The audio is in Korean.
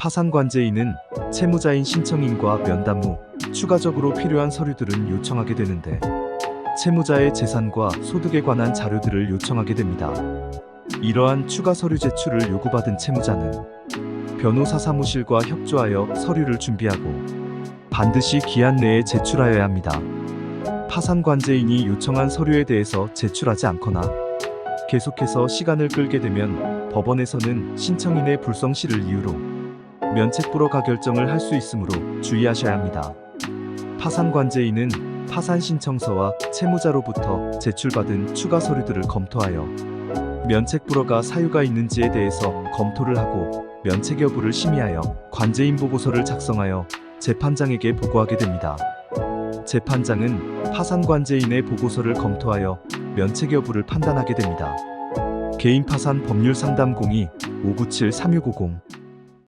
파산관제인은 채무자인 신청인과 면담 후 추가적으로 필요한 서류들은 요청하게 되는데 채무자의 재산과 소득에 관한 자료들을 요청하게 됩니다. 이러한 추가 서류 제출을 요구받은 채무자는 변호사 사무실과 협조하여 서류를 준비하고 반드시 기한 내에 제출하여야 합니다. 파산관제인이 요청한 서류에 대해서 제출하지 않거나 계속해서 시간을 끌게 되면 법원에서는 신청인의 불성실을 이유로 면책 불허가 결정을 할 수 있으므로 주의하셔야 합니다. 파산 관제인은 파산 신청서와 채무자로부터 제출받은 추가 서류들을 검토하여 면책 불허가 사유가 있는지에 대해서 검토를 하고 면책 여부를 심의하여 관제인 보고서를 작성하여 재판장에게 보고하게 됩니다. 재판장은 파산 관제인의 보고서를 검토하여 면책 여부를 판단하게 됩니다. 개인 파산 법률 상담 02 597 3650